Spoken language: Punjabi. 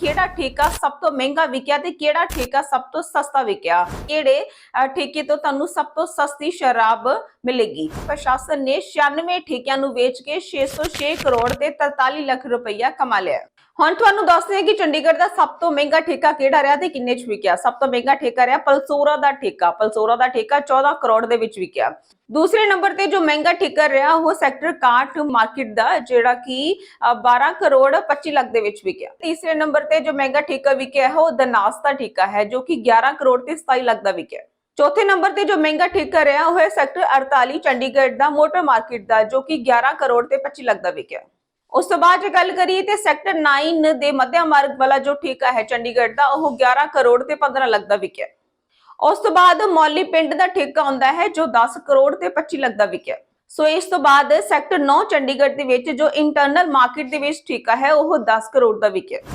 ਕਿਹੜਾ ਠੇਕਾ ਸਭ ਤੋਂ ਮਹਿੰਗਾ ਵਿਕਿਆ ਤੇ ਕਿਹੜਾ ਠੇਕਾ ਸਭ ਤੋਂ ਸਸਤਾ ਵਿਕਿਆ? ਕਿਹੜੇ ਠੇਕੇ ਤੋਂ ਤੁਹਾਨੂੰ ਸਭ ਤੋਂ ਸਸਤੀ ਸ਼ਰਾਬ ਮਿਲੇਗੀ? ਪ੍ਰਸ਼ਾਸਨ ਨੇ 96 ਠੇਕਿਆਂ ਨੂੰ ਵੇਚ ਕੇ 606 ਕਰੋੜ ਤੇ 43 ਲੱਖ ਰੁਪਈਆ ਕਮਾ ਲਿਆ ਹੁਣ ਤੁਹਾਨੂੰ ਦੱਸਦੇ ਹਾਂ ਕਿ ਚੰਡੀਗੜ੍ਹ ਦਾ ਸਭ ਤੋਂ ਮਹਿੰਗਾ ਠੇਕਾ ਕਿਹੜਾ ਰਿਹਾ ਤੇ ਕਿੰਨੇ ਚ ਵਿਕਿਆ? ਸਭ ਤੋਂ ਮਹਿੰਗਾ ਠੇਕਾ ਰਿਹਾ ਪਲਸੋਰਾ ਦਾ ਠੇਕਾ ਪਲਸੋਰਾ ਦਾ ਠੇਕਾ 14 ਕਰੋੜ ਦੇ ਵਿੱਚ ਵਿਕਿਆ। ਦੂਸਰੇ ਨੰਬਰ ਤੇ ਜੋ ਮਹਿੰਗਾ ਠੇਕਾ ਰਿਹਾ ਉਹ ਸੈਕਟਰ 61 ਮਾਰਕੀਟ ਦਾ ਜਿਹੜਾ ਕਿ ਅ, 12 ਕਰੋੜ 25 ਲੱਖ ਦੇ ਵਿੱਚ ਵਿਕਿਆ। ਤੀਸਰੇ ਨੰਬਰ ਤੇ ਜੋ ਮਹਿੰਗਾ ਠੇਕਾ ਵਿਕਿਆ ਹੈ ਉਹ ਦਨਾਸ ਦਾ ਠੇਕਾ ਹੈ ਜੋ ਕਿ 11 ਕਰੋੜ ਤੇ 27 ਲੱਖ ਦਾ ਵਿਕਿਆ। ਚੌਥੇ ਨੰਬਰ ਤੇ ਜੋ ਮਹਿੰਗਾ ਠੇਕਾ ਰਿਹਾ ਉਹ ਹੈ ਸੈਕਟਰ 48 ਚੰਡੀਗੜ੍ਹ ਦਾ ਮੋਟਰ ਮਾਰਕੀਟ ਦਾ ਜੋ ਕਿ 11 ਕਰੋੜ ਤੇ 25 ਲੱਖ ਦਾ ਵਿਕਿਆ। ਉਸ ਤੋਂ ਬਾਅਦ ਜੇ ਗੱਲ ਕਰੀਏ ਤੇ ਸੈਕਟਰ 9 ਦੇ ਮੱਧਿਆ ਮਾਰਗ ਵਾਲਾ ਜੋ ਠੇਕਾ ਹੈ ਚੰਡੀਗੜ੍ਹ ਦਾ, ਉਹ 11 ਕਰੋੜ ਤੇ 15 ਲੱਖ ਦਾ ਵਿਕਿਆ। ਉਸ ਤੋਂ ਬਾਅਦ ਮੌਲੀ ਪਿੰਡ ਦਾ ਠੇਕਾ ਹੁੰਦਾ ਹੈ ਜੋ 10 ਕਰੋੜ ਤੇ 25 ਲੱਖ ਦਾ ਵਿਕਿਆ। ਸੋ ਇਸ ਤੋਂ ਬਾਅਦ ਸੈਕਟਰ 9 ਚੰਡੀਗੜ੍ਹ ਦੇ ਵਿੱਚ ਜੋ ਇੰਟਰਨਲ ਮਾਰਕੀਟ ਦੇ ਵਿੱਚ ਠੇਕਾ ਹੈ, ਉਹ 10 ਕਰੋੜ ਦਾ ਵਿਕਿਆ।